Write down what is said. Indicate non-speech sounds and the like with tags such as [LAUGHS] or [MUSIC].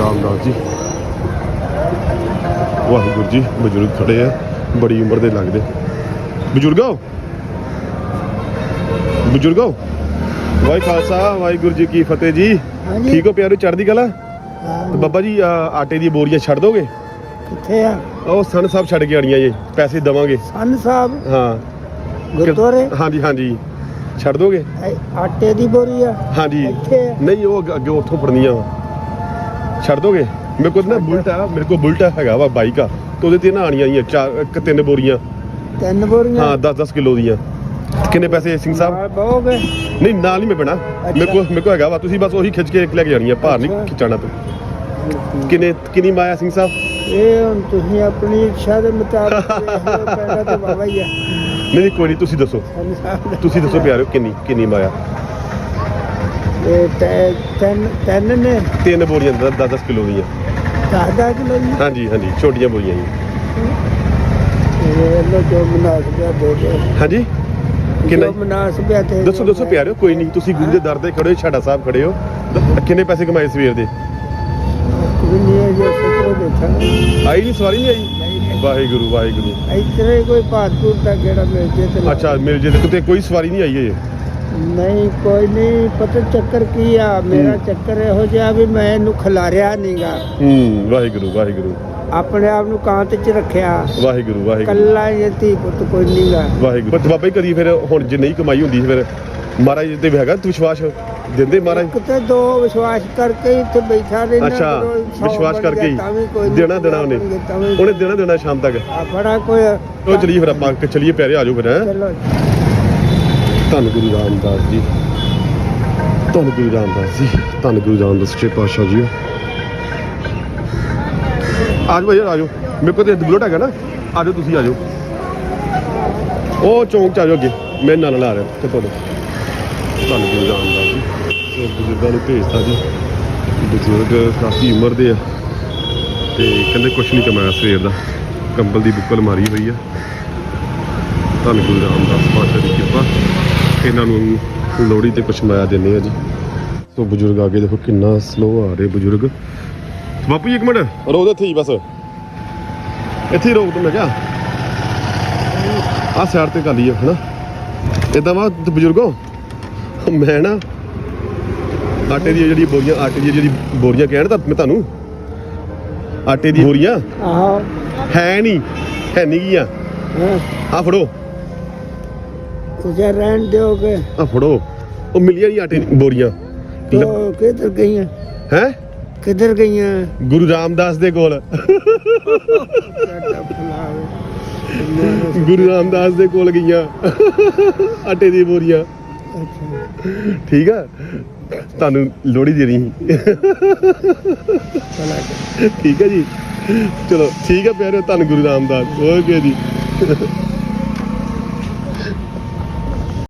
ਰਾਮਦਾਸ ਜੀ। ਵਾਹਿਗੁਰੂ ਜੀ ਬਜ਼ੁਰਗ ਖੜੇ ਆ ਬੜੀ ਉਮਰ ਦੇ ਲੱਗਦੇ। ਬਜ਼ੁਰਗੋ ਬਜ਼ੁਰਗੋ ਵਾਹਿ ਖਾਲਸਾ ਵਾਹਿਗੁਰੂ ਜੀ ਕੀ ਫਤਿਹ ਜੀ। ਠੀਕ ਹੋ ਪਿਆਰੇ ਚੜ੍ਹਦੀ ਕਲਾ? ਤੇ ਬਾਬਾ ਜੀ ਆਟੇ ਦੀ ਬੋਰੀਆਂ ਛੱਡ ਦੋਗੇ? ਕਿੱਥੇ ਆ? ਉਹ ਸਨ ਸਾਹਿਬ ਛੱਡ ਕੇ ਆਣੀਆਂ ਜੀ ਪੈਸੇ ਦਵਾਂਗੇ। ਸੰਨ ਸਾਹਿਬ? ਹਾਂ। ਗੁਰਦੁਆਰੇ? ਹਾਂਜੀ ਹਾਂਜੀ। ਛੱਡ ਦੋਗੇ? ਆਟੇ ਦੀ ਬੋਰੀ ਆ। ਹਾਂਜੀ। ਨਹੀਂ ਉਹ ਅੱਗੇ- ਉੱਥੋਂ ਫੜਨੀਆਂ। ਛੱਡ ਦੋਗੇ? ਮੇਰੇ ਕੋਲ ਨਾ ਬੁਲਟ ਆ ਮੇਰੇ ਕੋਲ ਬੁਲਟ ਹੈਗਾ ਵਾ ਬਾਈਕ ਆ। ਤੇ ਉਹਦੇ ਤੇ ਨਾ ਆਣੀਆਂ ਆਈਆਂ ਚਾਰ ਇੱਕ ਤਿੰਨ ਬੋਰੀਆਂ। ਤਿੰਨ ਬੋਰੀਆਂ? ਹਾਂ 10 10 ਕਿਲੋ ਦੀਆਂ। ਕਿੰਨੇ ਪੈਸੇ ਸਿੰਘ ਸਾਹਿਬ? ਬਹੋਗੇ ਨਹੀਂ ਨਾਲ ਨਹੀਂ ਮੈਂ ਪੈਣਾ। ਮੇਰੇ ਕੋਲ ਮੇਰੇ ਕੋਲ ਹੈਗਾ ਵਾ। ਤੁਸੀਂ ਬਸ ਉਹੀ ਖਿੱਚ ਕੇ ਲੈ ਕੇ ਜਾਣੀ ਆ ਭਾਰ ਨਹੀਂ। ਖਿੱਚਣਾ ਤੂੰ। ਕਿੰਨੇ ਕਿੰਨੀ ਮਾਇਆ ਸਿੰਘ ਸਾਹਿਬ? ਇਹ ਹੁਣ ਤੁਸੀਂ ਆਪਣੀ ਇੱਛਾ ਦੇ ਮੁਤਾਬਕ [LAUGHS] ਪੈਣਾ ਤੇ ਬਾਬਾ ਹੀ ਆ। ਨਹੀਂ ਕੋਈ ਨਹੀਂ ਤੁਸੀਂ ਦੱਸੋ। ਤੁਸੀਂ ਦੱਸੋ। ਪਿਆਰਿਓ ਕਿੰਨੀ ਕਿੰਨੀ ਮਾਇਆ। ਤੈ- ਤਿੰਨ ਤਿੰਨ ਨੇ। ਤਿੰਨ ਬੋਰੀਆਂ 10 10 ਕਿਲੋ ਦੀਆਂ। 10 10 ਕਿਲੋ ਜੀ। ਹਾਂਜੀ ਹਾਂਜੀ ਛੋਟੀਆਂ ਬੋਰੀਆਂ ਜੀ। ਇਹ ਲੋ ਜੋ ਮਨਾਸਬਿਆ ਦੇ ਦੇ। ਹਾਂਜੀ? ਕਿੰਨਾ ਜੋ ਮਨਾਸਬਿਆ ਤੇ ਦੱਸੋ ਦੱਸੋ ਪਿਆਰਿਓ ਕੋਈ ਨਹੀਂ ਤੁਸੀਂ ਗੁਰੂ ਦੇ ਦਰ ਤੇ ਖੜੇ ਹੋ ਛਾੜਾ ਸਾਹਿਬ ਖੜੇ ਹੋ। ਦ- ਕਿੰਨੇ ਪੈਸੇ ਕਮਾਏ ਸਵੇਰ ਦੇ? ਆਈ ਨਹੀਂ ਸਵਾਰੀ ਨਹੀਂ ਆਈ? ਵਾਹਿਗੁਰੂ ਵਾਹਿਗੁਰੂ। ਇਤਰੇ ਕੋਈ ਭਾਦਪੁਰ ਦਾ ਕਿਹੜਾ ਮਿਲ ਜੇ ਤੇ ਅੱਛਾ ਮੇਰੇ ਜੇ ਕਿਤੇ ਕੋਈ ਸਵਾਰੀ ਨਹੀਂ ਆਈ ਹੈ ਨਹੀਂ ਕੋਈ ਨਹੀਂ ਪਤਾ ਚੱਕਰ ਕੀ ਆ? ਮੇਰਾ। ਚੱਕਰ ਇਹੋ ਜਿਹਾ ਵੀ ਮੈਂ ਇਹਨੂੰ ਖਿਲਾਰਿਆ ਨਹੀਂਗਾ ਹੂੰ ਵਾਹਿਗੁਰੂ ਵਾਹਿਗੁਰੂ। ਆਪਣੇ ਆਪ ਨੂੰ ਕਾਂਤ 'ਚ ਰੱਖਿਆ। ਵਾਹਿਗੁਰੂ ਵਾਹਿਗੁਰੂ। ਕੱਲਾ ਇਹ ਧੀ ਪੁੱਤ ਕੋਈ ਨਹੀਂਗਾ ਵਾਹਿਗੁਰੂ। ਪਰ ਬਾਬਾ ਜੀ ਕਦੀ ਫਿਰ ਹੁਣ ਜੇ ਨਹੀਂ ਕਮਾਈ ਹੁੰਦੀ ਫਿਰ ਮਹਾਰਾਜ ਤੇ ਵੀ ਹੈਗਾ ਵਿਸ਼ਵਾਸ? ਦਿੰਦੇ ਮਹਾਰਾਜ? ਕਿਤੇ ਦੋ ਵਿਸ਼ਵਾਸ ਕਰਕੇ ਹੀ ਇੱਥੇ ਬੈਠਾ ਰਹਿਣਾ ਅੱਛਾ ਸੌ ਵਿਸ਼ਵਾਸ ਬਣ ਕਰਕੇ ਗਿਆ ਤਾਂ ਵੀ ਕੋਈ ਹੀ ਨਹੀਂ, ਦੇਣਾ ਦੇਣਾ ਉਹਨੇ। ਤਾਂ ਵੀ- ਉਹਨੇ ਦੇਣਾ ਦੇਣਾ ਸ਼ਾਮ ਤੱਕ। ਆ ਬੜਾ ਕੋਈ ਉਹ ਚਲੀਏ ਫਿਰ ਆਪਾਂ ਚਲੀਏ ਪਿਆਰੇ ਆ ਜਾਓ ਫਿਰ ਹੈਂ। ਚਲੋ ਧੰਨ ਗੁਰੂ ਰਾਮਦਾਸ ਜੀ। ਧੰਨ ਗੁਰੂ ਰਾਮਦਾਸ ਜੀ, ਧੰਨ ਗੁਰੂ ਰਾਮਦਾਸ ਜੀ ਪਾਤਸ਼ਾਹ ਜੀ। ਆਜੋ ਭਾਈ, ਆਜੋ। ਮੇਰੇ ਕੋਲ ਤੇ ਬੁਲਟ ਹੈਗਾ ਨਾ। ਆਜੋ ਤੁਸੀਂ, ਆਜੋ। ਉਹ ਚੌਂਕ ਚ ਆਜੋ ਅੱਗੇ। ਮੈਂ ਨਾਲ ਨਾਲ ਆ ਰਿਹਾ। ਤੇ ਤੁਹਾਡੇ ਧੰਨ ਗੁਰੂ ਰਾਮਦਾਸ ਜੀ। ਬਜ਼ੁਰਗਾਂ ਨੂੰ ਭੇਜਤਾ ਜੀ। ਬਜ਼ੁਰਗ ਕਾਫੀ ਉਮਰ ਦੇ ਆ। ਤੇ ਕਹਿੰਦੇ ਕੁਛ ਨਹੀਂ ਕਮਾਇਆ ਸਵੇਰ ਦਾ। ਕੰਬਲ ਦੀ ਬੁੱਕਲ ਮਾਰੀ ਹੋਈ ਆ। ਧੰਨ ਗੁਰੂ ਰਾਮਦਾਸ ਪਾਤਸ਼ਾਹ ਦੀ ਕਿਰਪਾ। ਇਹਨਾਂ ਨੂੰ ਲੋੜੀ ਤੇ ਕੁਛ ਮਾਇਆ ਦਿੰਦੇ ਆ ਜੀ। ਸੋ ਬਜ਼ੁਰਗ ਆਗੇ ਦੇਖੋ ਕਿੰਨਾ ਸਲੋ ਆ ਰਹੇ ਬਜ਼ੁਰਗ। ਬਾਪੂ ਜੀ ਇੱਕ ਮਿੰਟ। ਰੋਕ ਦੇ ਇੱਥੇ ਹੀ ਬਸ। ਇੱਥੇ ਹੀ ਰੋਕ ਤੂੰ ਮੈਂ ਕਿਹਾ। ਆ ਸਾਈਡ ਤੇ ਕਰ ਲਈਏ ਹਨਾ। ਇਦਾਂ ਵਾ ਬਜ਼ੁਰਗੋ ਮੈਂ ਨਾ ਆਟੇ ਦੀ ਜਿਹੜੀ ਬੋਰੀਆਂ ਆਟੇ ਦੀ ਜਿਹੜੀ ਬੋਰੀਆਂ ਕਹਿਣ ਤਾਂ ਮੈਂ ਤੁਹਾਨੂੰ। ਆਟੇ ਦੀ ਬੋਰੀਆਂ? ਆਹੋ। ਹੈ ਨਹੀਂ ਹੈ ਨਹੀਂ ਗੀਆਂ। ਆ ਫੜੋ। ਤੁਸੀਂ ਰਹਿਣ ਦਿਓਗੇ। ਆ ਫੜੋ। ਉਹ ਮਿਲੀਆਂ ਨਹੀਂ ਆਟੇ ਦੀ ਬੋਰੀਆਂ। ਤੋ ਕਿੱਧਰ ਗਈਆਂ? ਹੈ? ਕਿੱਧਰ ਗਈਆਂ? ਗੁਰੂ ਰਾਮਦਾਸ ਦੇ ਕੋਲ। ਗੁਰੂ ਰਾਮਦਾਸ ਦੇ ਕੋਲ ਗਈਆਂ। ਆਟੇ ਦੀ ਬੋਰੀਆਂ। ਠੀਕ ਆ? ਤੁਹਾਨੂੰ ਲੋੜੀ ਦੇ ਰਹੀ ਠੀਕ ਹੈ ਜੀ। ਚਲੋ ਠੀਕ ਹੈ ਪਿਆਰਿਓ ਧੰਨ ਗੁਰੂ ਰਾਮਦਾਸ। ਓਕੇ ਜੀ।